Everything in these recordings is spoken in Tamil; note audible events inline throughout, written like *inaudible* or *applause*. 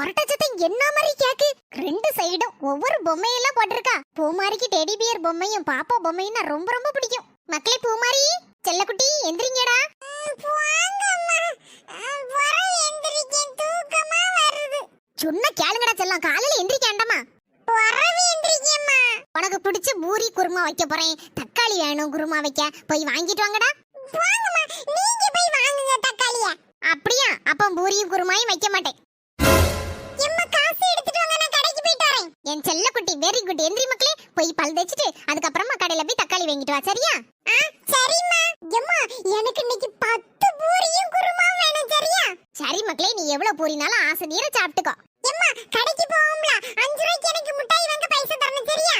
கொரட்டை சத்தம் என்ன மாதிரி கேக்கு? ரெண்டு சைடும் ஒவ்வொரு பொம்மையெல்லாம் போட்டிருக்கா. பூமாரிக்கு டெடி பியர் பொம்மையும் பாப்பா பொம்மையும் ரொம்ப ரொம்ப பிடிக்கும். மக்களே பூமாரி செல்லக்குட்டி எந்திரிங்கடா. சொன்ன கேளுங்கடா செல்லம். காலையில எந்திரிக்காண்டமா உனக்கு பிடிச்ச பூரி குருமா வைக்க போறேன். தக்காளி வேணும் குருமா வைக்க. போய் வாங்கிட்டு வாங்கடா. நீங்க போய் வாங்குங்க தக்காளிய. அப்படியா? அப்ப பூரியும் குருமாயும் வைக்க மாட்டேன். கடைக்கு என் செல்ல குட்டி வெரி குட் எந்திரி மக்களே போய் பல் தேய்ச்சிட்டு அதுக்கப்புறமா கடையில போய் தக்காளி வாங்கிட்டு வா சரியா? சரிம்மா. எம்மா எனக்கு இன்னைக்கு பத்து பூரியும் குருமா வேணும் சரியா? சரி மக்களே நீ எவ்வளவு பூரினாலும் ஆசை நீர சாப்பிட்டுக்கோ. எம்மா கடைக்கு போவோம்ல. அஞ்சு ரூபாய்க்கு எனக்கு முட்டாய் வாங்க பைசா தரணும் சரியா?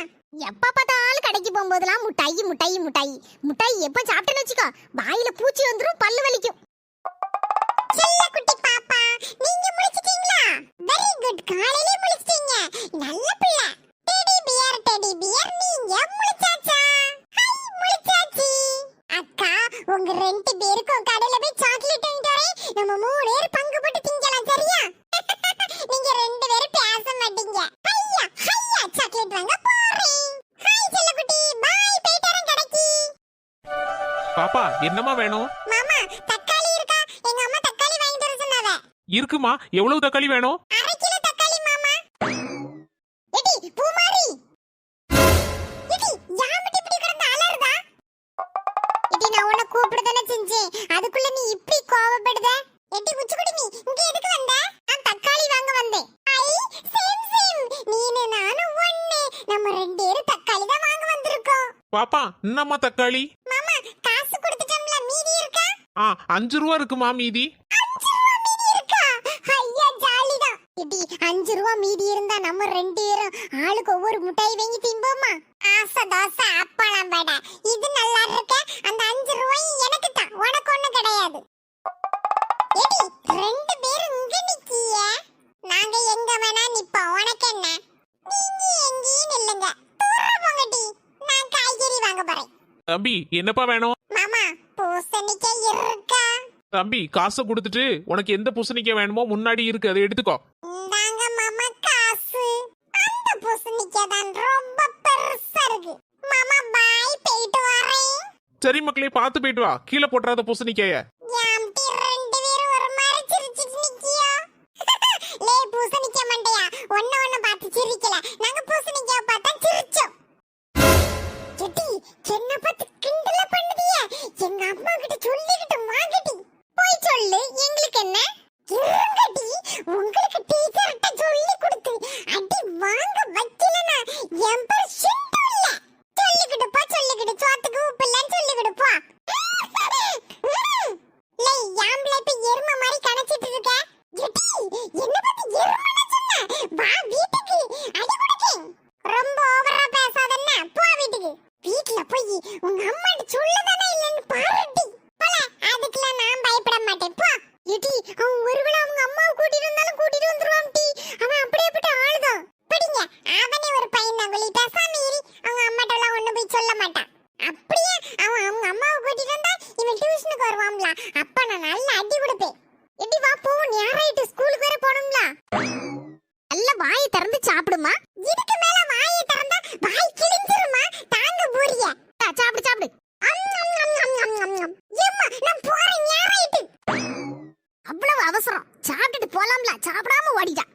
எப்ப பார்த்தாலும் கடைக்கு போகும்போதெல்லாம் முட்டாய் முட்டாய் முட்டாய். முட்டாய் எப்ப சாப்பிட்டேன்னு வச்சுக்கோ. வாயில பூச்சி வந்துரும் பல்லு வலிக்கும். செல்ல குட்டி பாப்பா நீங்க முழிச்சிட்டீங்களா? வெரி குட் காலையிலே முழிச்சிட்டீங்க. நல்ல பிள்ளை. டெடி பியர் டெடி பியர் நீங்க முழிச்சாச்சா? ஹை முழிச்சாச்சி. அக்கா உங்க ரெண்டு பேருக்கும் கடையில போய் சாக்லேட் வாங்கிட்டு வரேன். நம்ம மூணு பேர் பங்கு போட்டு திங்கலாம் சரியா? *laughs* நீங்க ரெண்டு பேரும் பேச மாட்டீங்க. ஹையா ஹையா சாக்லேட் வாங்க போறேன். ஹாய் செல்லக்குட்டி. பாய் போயிட்டு வரேன் கடைக்கு. பாப்பா என்னம்மா வேணும்? உன்னை கூப்பிட தானே செஞ்சேன். அதுக்குள்ள நீ இப்படி கோவப்படுத? எடி குச்சிக்குடி நீ. இங்க எதுக்கு வந்த? நான் தக்காளி வாங்க வந்தேன். I same same. நீனு நானும் ஒண்ணு. நம்ம ரெண்டு பேரும் தக்காளி தான் வாங்க வந்திருக்கோம். பாப்பா என்னம்மா தக்காளி? மாமா காசு கொடுத்துட்டோம்ல மீதி இருக்கா? ஆ அஞ்சு ரூபா இருக்குமா மீதி? அஞ்சு ரூபா மீதி இருந்தா நம்ம ரெண்டு பேரும் ஆளுக்கு ஒவ்வொரு முட்டாய் வாங்கி திம்போமா? ஆசை தோசை அப்பளம் வடை. இது நல்லா இருக்க? அந்த அஞ்சு ரூபாய் எனக்கு தான். உனக்கு ஒண்ணு கிடையாது. ரெண்டு பேரும் இங்க நிக்கிய? நாங்க எங்க வேணா நிப்போம். உனக்கு என்ன? நீங்க எங்கேயும் நில்லுங்க. தூர போங்கடி நான் காய்கறி வாங்க போறேன். தம்பி என்னப்பா வேணும்? மாமா பூசணிக்காய் இருக்கா? தம்பி காசை கொடுத்துட்டு உனக்கு எந்த பூசணிக்காய் வேணுமோ முன்னாடி இருக்கு. அதை எடுத்துக்கோ. சரி மக்களே பார்த்து போயிட்டு வா. கீழே போட்டுறாத பூசணிக்காய யாம்டி ரெண்டு *laughs* பார்த்து சிரிக்கல. நாங்க பூசணிக்காய் பார்த்தா சிரிச்சோம். செட்டி என்ன பார்த்து கிண்டல பண்ணுதிய? எங்க அம்மா கிட்ட சொல்லிக்கிட்டு வாங்கடி. போய் சொல்லு எங்களுக்கு என்ன இருங்கடி உங்களுக்கு டீச்சர்கிட்ட சொல்லி கொடுத்து அடி வாங்க வைக்கலனா என் பேர் சிண்டு இல்ல சொல்லிக்கிட்டு போ சொல்லிக்கிட்டு சோத்துக்கு உப்பு இல்லைன்னு சொல்லிக்கிட்டு போ லே யாம்பல இப்ப எருமை மாதிரி கணச்சிட்டு இருக்க எடி என்ன பார்த்து எருமைன்னு சொன்ன வா வீட்டுக்கு அடி கொடுக்கேன் ரொம்ப ஓவரா பேசாதன்னா போ வீட்டுக்கு வீட்ல போய் உங்க அம்மாட்ட சொல்லதானே இல்லன்னு பாருடி போல அதுக்கெல்லாம் நான் பயப்பட மாட்டேன் போ எடி அவன் ஒருவேளை அவங்க அம்மாவை கூட்டிட்டு வந்தாலும் கூட்டிட்டு வந்துருவான் டி அவன் அப்படியேப்பட்ட ஆளுதான் படிங்க அவனே ஒரு பையன் தான் வெளி பேசாம இரு அவங்க அம்மாட்ட எல்லாம் ஒண்ணு போய் சொல்ல மாட்டான் அப்படியே அவன் அவங்க அம்மாவை கூட்டிட்டு வந்தா இவன் டியூஷனுக்கு வருவான்ல அப்ப நான் நல்லா அடி கொடுப்பேன். எடி வா போ நேராயிட்டு ஸ்கூலுக்கு வேற போகணும்ல. நல்ல வாயை திறந்து சாப்பிடுமா? இதுக்கு மேல வாயை திறந்தா வாய் கிழிஞ்சிருமா? தாங்க போறிய. சாப்பிடு சாப்பிடு. ஏம்மா, அவ்வளவு அவசரம். சாப்பிட்டுட்டு போலாம்ல. சாப்பிடாம ஓடிட்டா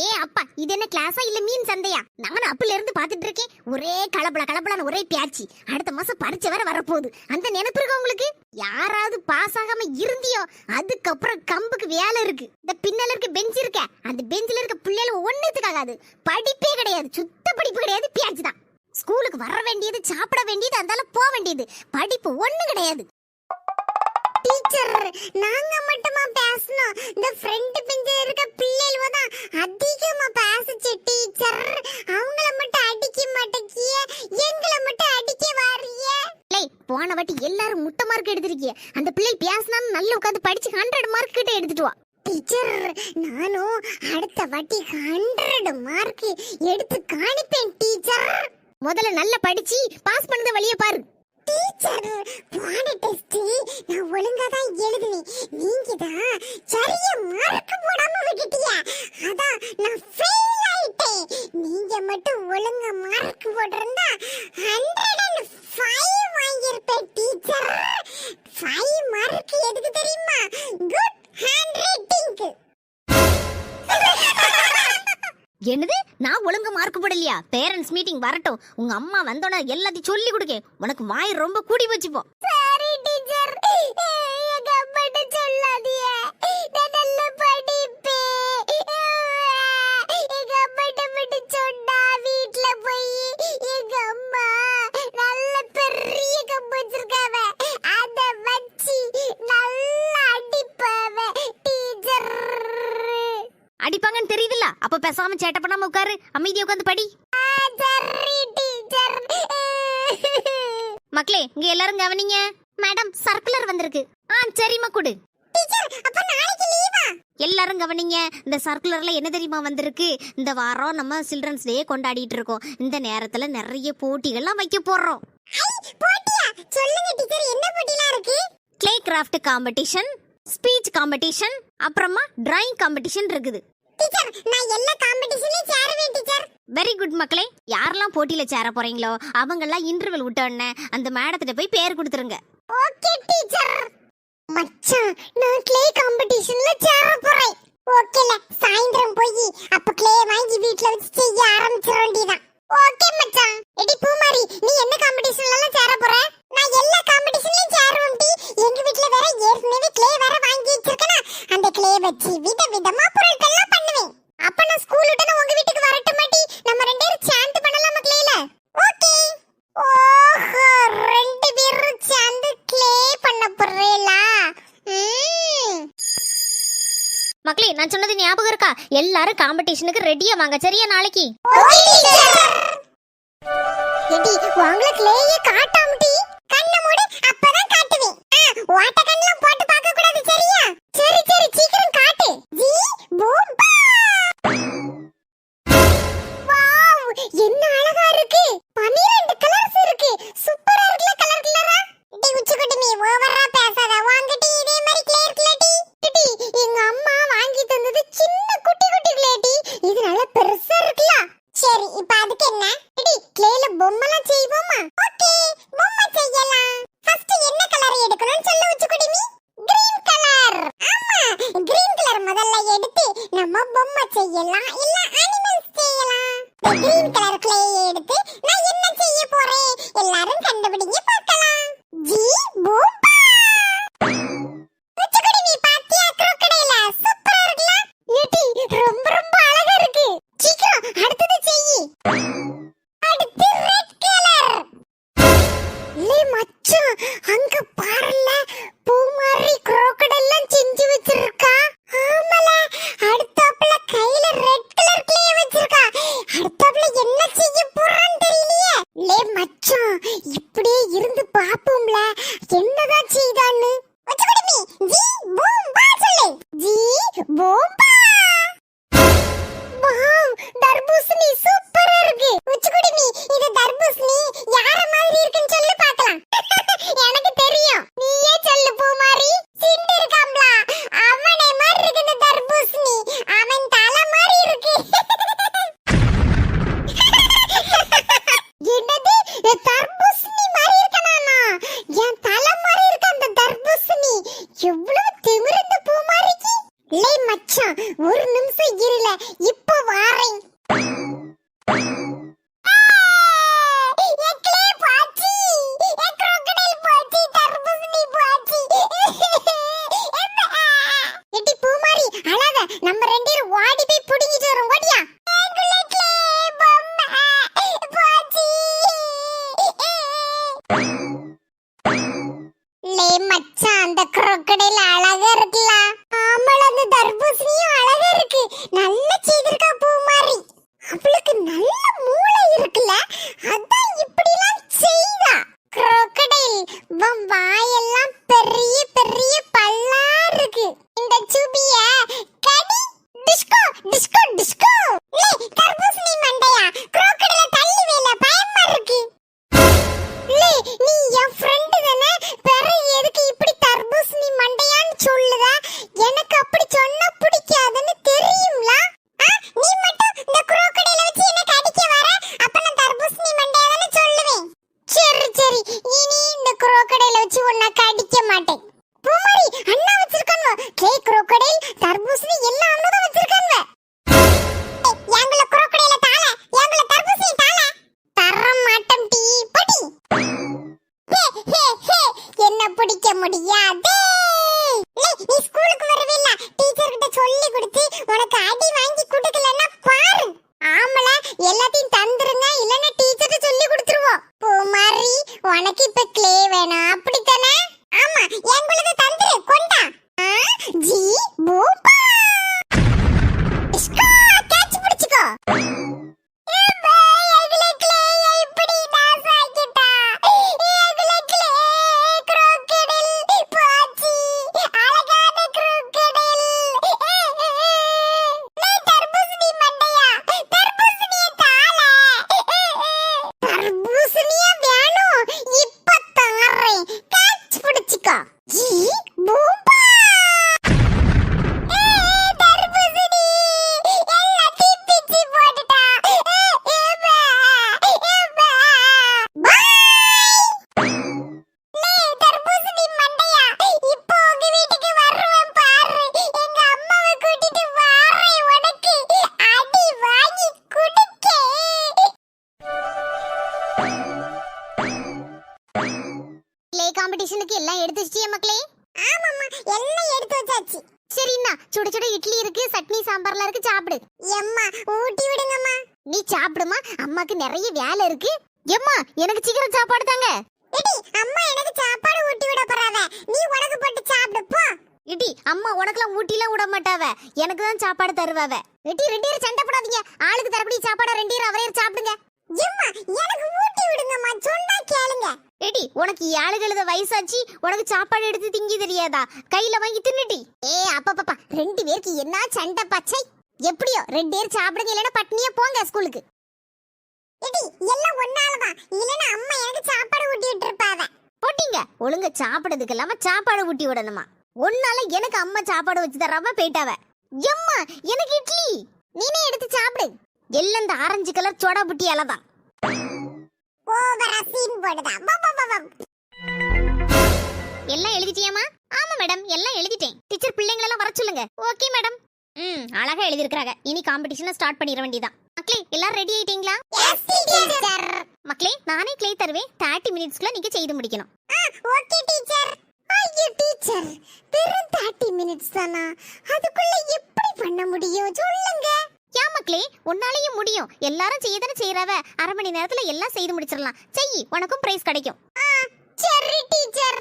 ஏ அப்பா இது என்ன கிளாஸா இல்ல மீன் சந்தையா? நானும் அப்பல இருந்து பாத்துட்டு இருக்கேன். ஒரே கலப்பல கலப்பலான்னு ஒரே பியாச்சி அடுத்த மாசம் பரிச்சை வேற வரப்போகுது. அந்த நினைப்பு இருக்கா உங்களுக்கு? யாராவது பாஸ் ஆகாம இருந்தியோ அதுக்கப்புறம் கம்புக்கு வேலை இருக்கு. இந்த பின்னல இருக்க பெஞ்ச் இருக்க அந்த பெஞ்சில இருக்க பிள்ளைகள் ஒன்னுத்துக்காகாது படிப்பே கிடையாது. சுத்த படிப்பு கிடையாது. பியாச்சு தான் ஸ்கூலுக்கு வர வேண்டியது சாப்பிட வேண்டியது அந்தால போக வேண்டியது. படிப்பு ஒண்ணு கிடையாது. டீச்சர் நாங்க மட்டுமா பேசணும். இந்த ஃப்ரெண்ட் பெஞ்சில் இருக்க பிள்ளைகள் தான் அதிகமா பேசுச்சு டீச்சர் அவங்கள மட்டும் அடிக்க மாட்டேங்கிய. எங்களை மட்டும் அடிக்க வாரிய. போன வாட்டி எல்லாரும் முட்டை மார்க் எடுத்திருக்கிய. அந்த பிள்ளை பேசினாலும் நல்லா உட்காந்து படிச்சு ஹண்ட்ரட் மார்க் கிட்ட எடுத்துட்டு வா. டீச்சர் நானும் அடுத்த வாட்டி ஹண்ட்ரட் மார்க் எடுத்து காணிப்பேன் டீச்சர் முதல்ல நல்லா படிச்சு பாஸ் பண்ணத வழியை பாரு. டீச்சர் போன டெஸ்ட். நான் ஒழுங்கா தான் எழுதினேன். நீங்க தான் சரியா மார்க் போடாம விட்டுட்டீங்க அதான் நான் ஃபெயில் ஆயிட்டேன். நீங்க மட்டும் ஒழுங்கா மார்க் போட்டிருந்தா ஹண்ட்ரட் அண்ட் ஒழுங்கா பேரண்ட்ஸ் மீட்டிங் வரட்டும். உங்க அம்மா வந்தோட எல்லாத்தையும் சொல்லி கொடுக்க உனக்கு வாய் ரொம்ப கூடி வச்சுப்போ அப்ப பேசாம சேட்டை பண்ணாம உட்காரு. அமைதியா உட்காந்து படி. மக்களே இங்க எல்லாரும் கவனிங்க. மேடம் சர்க்குலர் வந்திருக்கு. ஆ சரிம்மா கொடு. டீச்சர் அப்ப நாளைக்கு லீவா எல்லாரும் கவனிங்க. இந்த சர்க்குலர்ல என்ன தெரியுமா வந்திருக்கு? இந்த வாரம் நம்ம சில்ட்ரன்ஸ் டே கொண்டாடிட்டு இருக்கோம். இந்த நேரத்துல நிறைய போட்டிகள்லாம் வைக்க போறோம். போட்டியா? சொல்லுங்க டீச்சர் என்ன போட்டிலாம் இருக்கு? Clay craft competition speech competition அப்புறமா டிராயிங் காம்படிஷன் இருக்குது. டீச்சர் நான் எல்லா காம்படிஷன்லயும் சேருவேன் டீச்சர் வெரி குட் மக்களே. யாரெல்லாம் போட்டியில சேர போறீங்களோ அவங்கெல்லாம் இன்டர்வல் விட்ட உடனே அந்த மேடத்திட்ட போய் பேர் கொடுத்துருங்க. ஓகே டீச்சர் மச்சான் நான் க்ளே காம்படிஷன்ல சேர போறேன். ஓகேல சாயந்தரம் போய் அப்ப க்ளே வாங்கி வீட்ல வச்சு செய்ய ஆரம்பிச்சிட வேண்டியதான் ஓகே மச்சான். எடி பூமாரி நீ என்ன காம்படிஷன்ல எல்லாம் சேர போற? நான் எல்லா காம்படிஷன்லயும் சேருவேன் டி எங்க வீட்ல வேற ஏற்கனவே க்ளே வேற வாங்கி வச்சிருக்கேனா அந்த க்ளே வச்சு வித விதமா பொருட்கள்லாம் பண்ணுவேன் அப்ப நான் ஸ்கூல் விட்டு நான் உங்க வீட்டுக்கு வரட்டும் மாட்டி நம்ம ரெண்டு பேரும் சேர்ந்து பண்ணலாமா க்ளேல ஓகே ஓஹோ ரெண்டு பேரும் சேர்ந்து க்ளே பண்ண போறீங்களா ம் மக்களே நான் சொன்னது ஞாபகம் இருக்கா எல்லாரும் காம்படிஷனுக்கு ரெடியா வாங்க. சரியா நாளைக்கு? எவ்வளவு திமிரு இந்த பூமாரிக்கு லே மச்சான் ஒரு நிமிஷம் இருல சொல்லு இந்த சூபிய கடி டிஸ்கோ டிஸ்கோ டிஸ்கோ எனக்கு தான் சாப்பாடு தருவாவ. ரெட்டி ரெண்டு சண்டை போடாதீங்க. ஆளுக்கு தரப்படி சாப்பாடு ரெண்டு அவரே சாப்பிடுங்க. எம்மா எனக்கு ஊட்டி விடுங்கம்மா. சொன்னா கேளுங்க. எடி உனக்கு ஏழு கழுத வயசாச்சு. உனக்கு சாப்பாடு எடுத்து திங்கி தெரியாதா? கையில வாங்கி தின்னுட்டி ஏ அப்பப்பா ரெண்டு பேருக்கு என்ன சண்டை பச்சை? எப்படியோ ரெண்டு பேர் சாப்பிடுங்க. இல்லைன்னா பட்னியா போங்க ஸ்கூலுக்கு. எடி எல்லாம் ஒன்னாலதான். இல்லைன்னா அம்மா எனக்கு சாப்பாடு ஊட்டி விட்டுருப்பாவ. போட்டீங்க. ஒழுங்க சாப்பிடுறதுக்கு இல்லாம சாப்பாடு ஊட்டி விடணுமா? ஒன்னால எனக்கு அம்மா சாப்பாடு வச்சு தராம போயிட்டாவ. எம்மா எனக்கு இட்லி. நீனே எடுத்து சாப்பிடு. எல்லாம் இந்த ஆரஞ்சு கலர் சோடா புட்டி தான் ஓவரா சீன் போடுதா. எல்லாம் எழுதிட்டியாமா ஆமா மேடம் எல்லாம் எழுதிட்டேன். டீச்சர் பிள்ளைங்களெல்லாம் வர சொல்லுங்க. ஓகே மேடம் ம் அழகா எழுதிருக்காங்க இனி காம்படிஷனை ஸ்டார்ட் பண்ணிட வேண்டியதான் மக்களே எல்லாரும் ரெடி ஆயிட்டீங்களா? மக்களே நானே க்ளே தருவேன். தேர்ட்டி மினிட்ஸ்க்குள்ள நீங்க செய்து முடிக்கணும் ஓகே டீச்சர். ஐயோ, teacher. வெறும் 30 minutes தானா? அதுக்குள்ள எப்படி பண்ண முடியும்? சொல்லுங்க. ஏன் மக்களே உன்னாலையும் முடியும். எல்லாரும் செய்ய தானே செய்யறவ? அரை மணி நேரத்துல எல்லாம் செய்து முடிச்சிடலாம். செய் உனக்கும் பிரைஸ் கிடைக்கும். சரி டீச்சர்.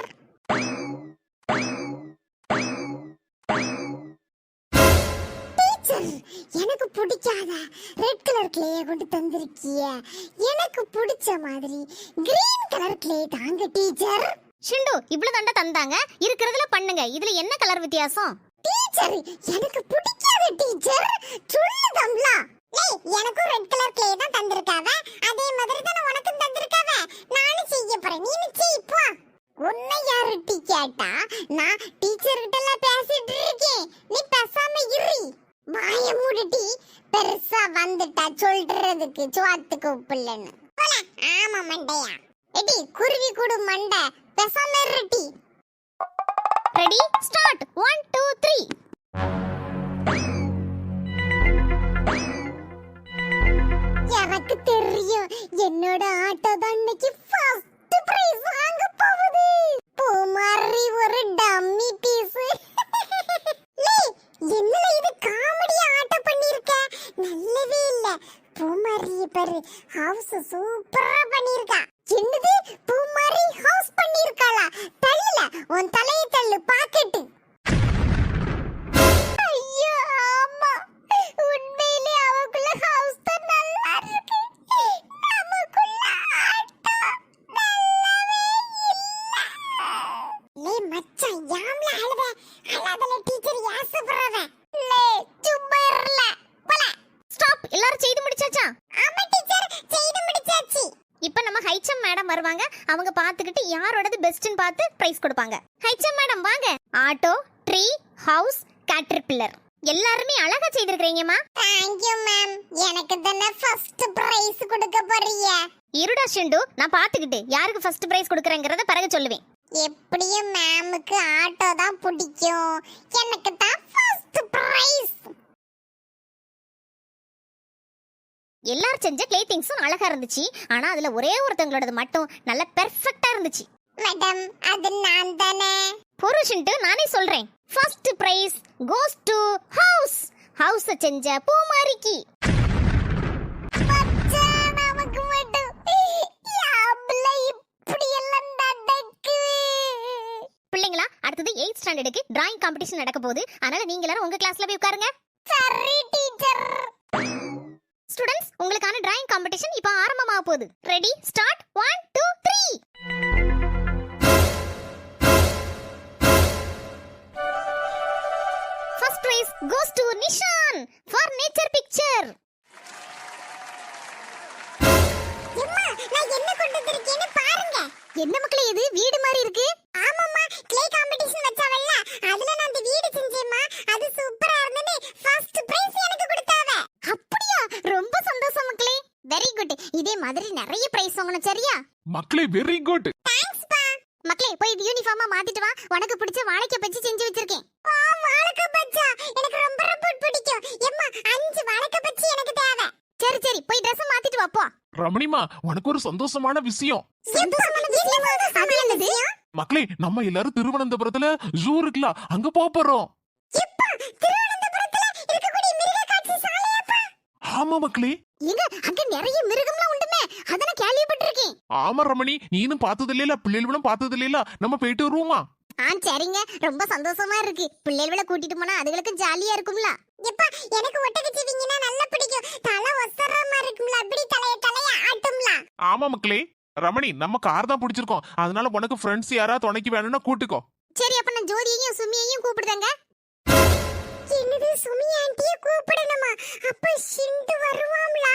டீச்சர் எனக்கு பிடிக்காத ரெட் கலர் கிளேய கொண்டு தந்திருக்கிய. எனக்கு பிடிச்ச மாதிரி கிரீன் கலர் கிளே தாங்க டீச்சர். ஷிண்டு இவ்வளவு தண்டை தந்தாங்க. இருக்கிறதுல பண்ணுங்க. இதுல என்ன கலர் வித்தியாசம்? டீச்சர் எனக்கு பிடிக்காது டீச்சர் சொல்லுதம்லா ஏய் எனக்கும் ரெட் கலர் கிளே தான் தந்திருக்காவ. அதே மாதிரி தான உனக்கும் தந்திருக்காவ. நானும் செய்ய போறேன். நீ செய் போ. உன்னை யாரு டீ கேட்டா? நான் டீச்சர் கிட்ட எல்லாம் பேசிட்டு இருக்கேன். நீ பேசாம இரு. வாய மூடிட்டி பெருசா வந்துட்டா சொல்றதுக்கு சுவாத்துக்கு உப்பு இல்லைன்னு ஆமா மண்டையா. எடி குருவி கூடு மண்டை. பேசாம ready start one two three எனக்கு தெரியும். என்னோட ஆட்டோ தான் இன்னைக்கு ஃபர்ஸ்ட் பிரைஸ் வாங்க போகுது. பூமாரி ஒரு டம்மி பீஸ் என்ன இது காமெடி ஆட்டோ பண்ணிருக்க? நல்லவே இல்ல. பூமாரி பாரு. ஹவுஸ் சூப்பரா பண்ணிருக்கா. என்னது? மாதிரி ஹவுஸ் பண்ணிருக்காளா? தள்ளுல உன் தலையை தள்ளு பாக்கெட்டு. ஐயோ ஆமா. உண்மையிலே அவக்குள்ள ஹவுஸ் தான் நல்லா இருக்கு. நமக்குள்ள ஆட்டோ நல்லாவே இல்ல. லே மச்சான் யாம்ல அழுத அழாதல டீச்சர் யாசப்படுறவ? லே சும்மா இருல போல. ஸ்டாப் எல்லாரும் செய்து முடிச்சாச்சா? ஆமா டீச்சர் செய்து முடிச்சாச்சு. இப்போ நம்ம ஹைச்சம் மேடம் வருவாங்க. அவங்க பார்த்துக்கிட்டு யாரோடது பெஸ்ட்னு பார்த்து பிரைஸ் கொடுப்பாங்க. ஹைச்சம் மேடம் வாங்க. ஆட்டோ ட்ரீ ஹவுஸ் கேட்டர்பில்லர் எல்லாருமே அழகா செய்திருக்கிறீங்கம்மா. தேங்க் யூ மேம் எனக்கு தானே ஃபர்ஸ்ட் பிரைஸ் கொடுக்க போறீங்க. இருடா ஷிண்டு நான் பார்த்துக்கிட்டு யாருக்கு ஃபர்ஸ்ட் பிரைஸ் கொடுக்குறேங்கிறத பிறகு சொல்லுவேன். எப்படியும் மேமுக்கு ஆட்டோ தான் பிடிக்கும். எனக்கு தான் ஃபர்ஸ்ட் பிரைஸ் எல்லாரும் செஞ்ச கிளே திங்ஸும் அழகா இருந்துச்சு. ஆனா அதுல ஒரே ஒருத்தங்களோடது மட்டும் நல்ல பெர்ஃபெக்ட்டா இருந்துச்சு. மேடம் அது நான் தானே? புருஷன்ட்டு நானே சொல்றேன். First prize goes to house house செஞ்ச பூமாரிக்கு. பிள்ளைங்களா அடுத்தது எயிட் ஸ்டாண்டர்டுக்கு டிராயிங் காம்படிஷன் நடக்க போகுது. அதனால நீங்க எல்லாரும் உங்க கிளாஸ்ல போய் உட்காருங்க. சரி டீச்சர் ஸ்டூடெண்ட்ஸ் உங்களுக்கான டிராயிங் காம்படிஷன் இப்போ ஆரம்பமாக போகுது. Ready start one two three first prize goes to Nishan for nature picture என்ன மக்களே இது? வீடு மாதிரி இருக்கு. ஆமாம்மா க்ளே காம்படிஷன் வச்சாவல்ல. அதுல நான் அந்த வீடு செஞ்சேம்மா. அது சூப்பரா இருந்தது. ஃபர்ஸ்ட் பிரைஸ் எனக்கு கொடுத்தாவ. அப்படியா ரொம்ப சந்தோஷம் மக்களே. வெரி குட் இதே மாதிரி நிறைய பிரைஸ் வாங்கணும் சரியா? மக்களே வெரி குட் தேங்க்ஸ் பா. மக்களே போய் யூனிஃபார்மா மாத்திட்டு வா. உனக்கு பிடிச்ச வாழைக்காய் பச்சி செஞ்சு வச்சிருக்கேன். ஆ வாழைக்காய் பச்சா எனக்கு ரொம்ப ரொம்ப பிடிக்கும். எம்மா அஞ்சு வாழைக்காய் பச்சி எனக்கு தேவை. சரி சரி போய் Dress மாத்திட்டு வா போ. ரமணிமா உனக்கு ஒரு சந்தோஷமான விஷயம்? மக்களே நம்ம எல்லாரும் திருவனந்தபுரத்துல ஜூ இருக்குல்ல அங்க போக போறோம். ஆமா மக்களே. எங்க அங்க நிறைய மிருகம்லாம் உண்டுமே. அத நான் கேள்விப்பட்டிருக்கேன். ஆமா ரமணி நீனும் பார்த்தது இல்லையில பிள்ளைகளும் பார்த்தது இல்லையில நம்ம போயிட்டு வருவோமா? ஆ சரிங்க. ரொம்ப சந்தோஷமா இருக்கு. பிள்ளைகளை கூட்டிட்டு போனா அதுகளுக்கு ஜாலியா இருக்கும்ல. எப்பா எனக்கு ஒட்டகச்சிவிங்கன்னா நல்லா பிடிக்கும். தலை ஒசரமா இருக்கும்ல. அப்படி தலைய தலைய ஆட்டும்ல. ஆமா மக்களே. ரமணி நம்ம கார் தான் பிடிச்சிருக்கோம். அதனால உனக்கு ஃப்ரெண்ட்ஸ் யாரா துணைக்கு வேணும்னா கூட்டுக்கோ. சரி அப்ப நான் ஜோதியையும் சுமியையும் கூப்பிடுதேங்க. என்னது சுமி ஆண்டிய கூப்பிடணுமா? அப்ப சிண்டு வருவாம்ல?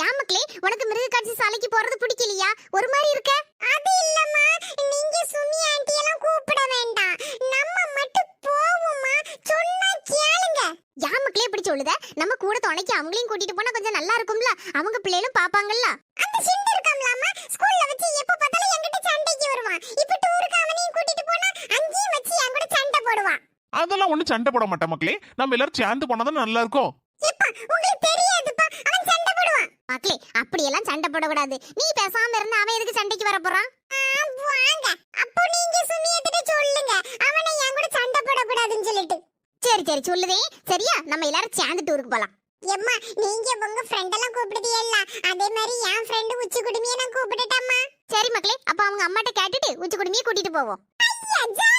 யாமக்களே உனக்கு மிருக காட்சி சாலைக்கு போறது பிடிக்கலையா? ஒரு மாதிரி இருக்க? அது இல்லம்மா நீங்க சுமி ஆண்டி எல்லாம் கூப்பிட வேண்டாம். நம்ம மட்டும் போவோமா சொன்னா கேளுங்க. யாமக்களே இப்படி சொல்லுத? நம்ம கூட துணைக்கு அவங்களையும் கூட்டிட்டு போனா கொஞ்சம் நல்லா இருக்கும்ல? அவங்க பிள்ளைகளும் பாப்பாங்கல்ல? அதெல்லாம் சண்டை போட மாட்டேன் மக்களே. நம்ம எல்லாரும் சேர்ந்து போனாதான் நல்லா இருக்கும். மக்களே அப்படி எல்லாம் சண்டை போடுவான். மக்களே போடக்கூடாது. நீ பேசாம இருந்தா அவன் எதுக்கு சண்டைக்கு வர போறான்? வாங்க. அப்போ நீங்க சுமியத்திட்ட சொல்லுங்க. அவனை என் கூட சண்டை போடக்கூடாதுன்னு சொல்லிட்டு. சரி சரி சொல்லுதே. சரியா? நம்ம எல்லாரும் சேர்ந்து டூருக்கு போலாம். எம்மா நீங்க உங்க ஃப்ரெண்ட் எல்லாம் கூப்பிடுதீல்ல அதே மாதிரி என் ஃப்ரெண்ட் உச்சி குடுமியை நான் கூப்பிட்டுட்டம்மா. சரி மக்களே அப்ப அவங்க அம்மாட்ட கேட்டுட்டு உச்சி குடுமியை கூட்டிட்டு போவோம். ஐயா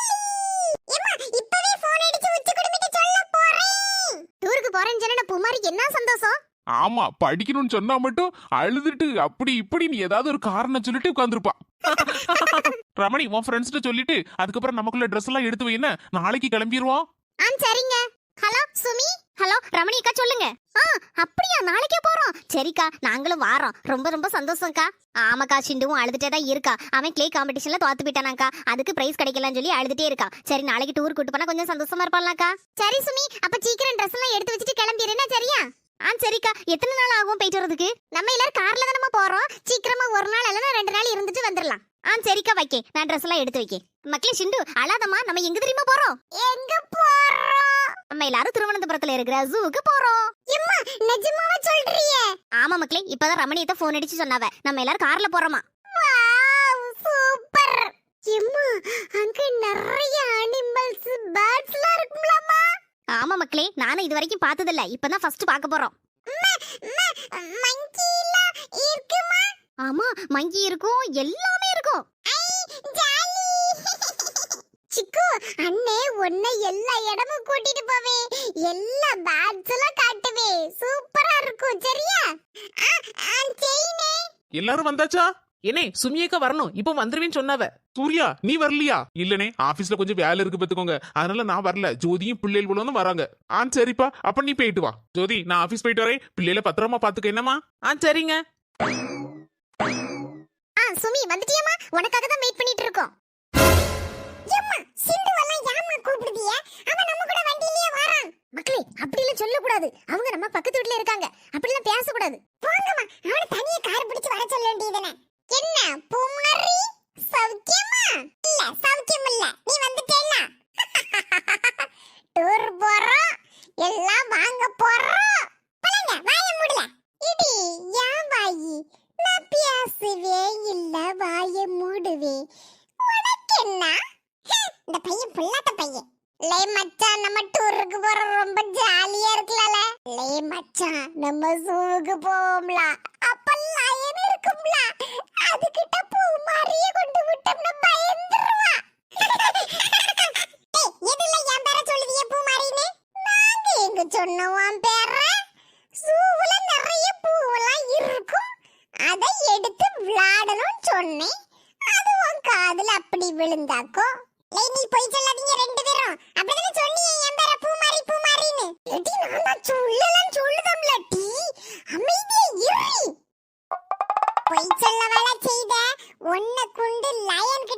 சொன்ன புமாரி என்ன சந்தோஷம்? ஆமா படிக்கணும்னு சொன்னா மட்டும் அழுதுட்டு அப்படி இப்படி நீ ஏதாவது ஒரு காரணம் சொல்லிட்டு உட்காந்துருப்பா *laughs* ரமணி உன் ஃப்ரெண்ட்ஸ்கிட்ட சொல்லிட்டு அதுக்கப்புறம் நமக்குள்ள ட்ரெஸ் எல்லாம் எடுத்து வைன நாளைக்கு கிளம்பிடுவோம் சரிங்க. ஹலோ சுமி? ஹலோ ரமணிக்கா சொல்லுங்க. ஆ அப்படியா நாளைக்கே போறோம். சரிக்கா நாங்களும் வாரோம். ரொம்ப ரொம்ப சந்தோஷம்க்கா. ஆமாக்கா சிண்டுவும் அழுதுட்டே தான் இருக்கா. அவன் கிளே காம்படிஷன்ல தோத்து போயிட்டானாக்கா. அதுக்கு பிரைஸ் கிடைக்கலன்னு சொல்லி அழுதுட்டே இருக்கா. சரி நாளைக்கு டூர் கூட்டு போனா கொஞ்சம் சந்தோஷமா இருப்பான்லக்கா. சரி சுமி அப்ப சீக்கிரம் ட்ரெஸ் எல்லாம் எடுத்து வச்சுட்டு கிளம்பிடுறேன்னா சரியா? ஆ சரிக்கா. எத்தனை நாள் ஆகும் போயிட்டு வரதுக்கு நம்ம எல்லாரும் கார்ல தானே போறோம். சீக்கிரமா ஒரு நாள் இல்லைன்னா ரெண்டு நாள் இருந்துட்டு வந்துடலாம். ஆ சரிக்கா வைக்கேன். நான் ட்ரெஸ் எல்லாம் எடுத்து வைக்கேன். மக்களே சிண்டு அழாதம்மா நம்ம எங்க தெரியுமா போறோம்? எங்க போறோம்? நம்ம எல்லாரும் திருவனந்தபுரத்துல இருக்கிற ஜூவுக்கு போறோம். எம்மா நிஜமாவா சொல்றியே? ஆமா மக்களே இப்பதான் ரமணியத்தை போன் அடிச்சு சொன்னாவ. நம்ம எல்லாரும் கார்ல போறோமா? சூப்பர்! எம்மா அங்க நிறைய அனிமல்ஸ் பேர்ட்ஸ்லாம் இருக்கும்லம்மா. ஆமா மக்களே நானும் இது வரைக்கும் பார்த்ததில்ல. இப்பதான் ஃபர்ஸ்ட் பார்க்க போறோம். இருக்குமா? ஆமா மங்கி இருக்கும் எல்லாமே இருக்கும். ஜாலி சிக்கு அண்ணே உன்னை எல்லா இடமும் கூட்டிட்டு போவே எல்லா பேட்ஸ் எல்லாம் காட்டுவே சூப்பரா இருக்கும் சரியா? எல்லாரும் வந்தாச்சா? என்னே சுமியக்கா வரணும். இப்போ வந்துருவேன்னு சொன்னாவ. சூர்யா நீ வரலையா? இல்லனே ஆபீஸ்ல கொஞ்சம் வேலை இருக்கு பாத்துக்கோங்க அதனால நான் வரல. ஜோதியும் பிள்ளைகளும் வராங்க. ஆ சரிப்பா. அப்ப நீ போயிட்டு வா. ஜோதி நான் ஆபீஸ் போயிட்டு வரேன். பிள்ளைகளை பத்திரமா பாத்துக்க என்னமா ஆ சரிங்க. ஆ சுமி வந்துட்டியாமா உனக்காக தான் வெயிட் பண்ணிட்டு இருக்கோம் எம்மா சிந்து எல்லாம் யாமா கூப்பிடுதிய? அவன் நம்ம கூட வண்டியிலேயே வரான். மக்களே அப்படி எல்லாம் சொல்ல கூடாது அவங்க நம்ம பக்கத்து வீட்ல இருக்காங்க. அப்படி எல்லாம் பேச கூடாது போங்கம்மா அவன தனியா கார் பிடிச்சு வர சொல்ல வேண்டியதுனே என்ன பூமாரி? சௌக்கியமா? இல்ல சௌக்கியம் இல்ல. நீ வந்துட்டேல டூர் *laughs* போறோம். எல்லாம் வாங்க போறோம். பழங்க வாய முடியல இடி ஏன் வாயி? நான் பேசுவே இல்ல வாய மூடுவே. உனக்கு என்ன இந்த பையன் புள்ளாட்ட பையன். லே மச்சான் நம்ம டூருக்கு போற ரொம்ப ஜாலியா இருக்கலல லே மச்சான் நம்ம ஜூவுக்கு போவோம்ல. அப்ப லயன் இருக்கும்ல? அதுகிட்ட பூ மாறிய கொண்டு விட்டோம்னா பயந்துருவா. *laughs* ஏய், எதுல என் பேர சொல்லுவிய பூ மாறின்னு நாங்க எங்க சொன்னோம் பேர? சூவுல ஜூவுல நிறைய பூவெல்லாம் இருக்கும். அதை எடுத்து விளையாடணும்னு சொன்னேன். அது உன் காதுல அப்படி விழுந்தாக்கோ? லேய் நீ போய் சொல்லாதீங்க ரெண்டு பேரும். அப்படிதானே சொன்னீங்க என் பேர பூமாரி பூமாரின்னு. எடி நான் தான் சொல்லலாம் சொல்லுதம்ல டி. அமைதியா இரு. போய் சொல்லவள செய்த ஒன்ன குண்டு lion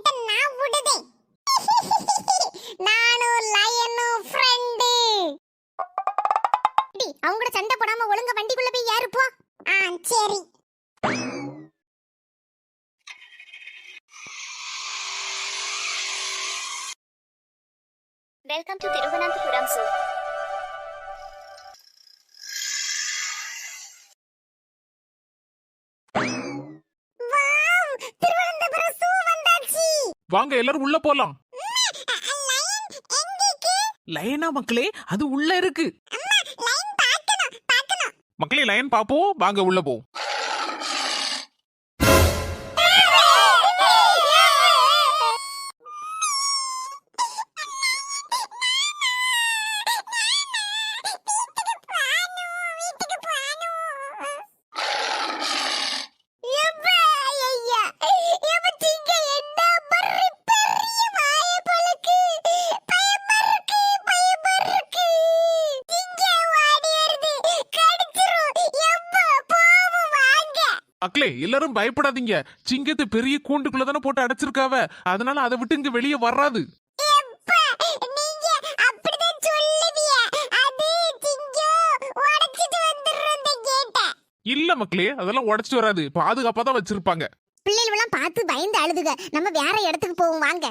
Welcome to Thiruvananthapuram Zoo. வாங்க எல்லாரும் உள்ள போலாம். லைனா மக்களே அது உள்ள இருக்கு. மக்களே லைன் பாப்போம் வாங்க உள்ள போவோம் நண்பர்களே எல்லாரும் பயப்படாதீங்க. சிங்கத்தை பெரிய கூண்டுக்குள்ள தானே போட்டு அடைச்சிருக்காவ. அதனால அதை விட்டு இங்க வெளியே வராது. இல்ல மக்களே அதெல்லாம் உடைச்சிட்டு வராது. பாதுகாப்பா தான் வச்சிருப்பாங்க. பிள்ளைகள் எல்லாம் பார்த்து பயந்து அழுதுங்க நம்ம வேற இடத்துக்கு போவோம் வாங்க.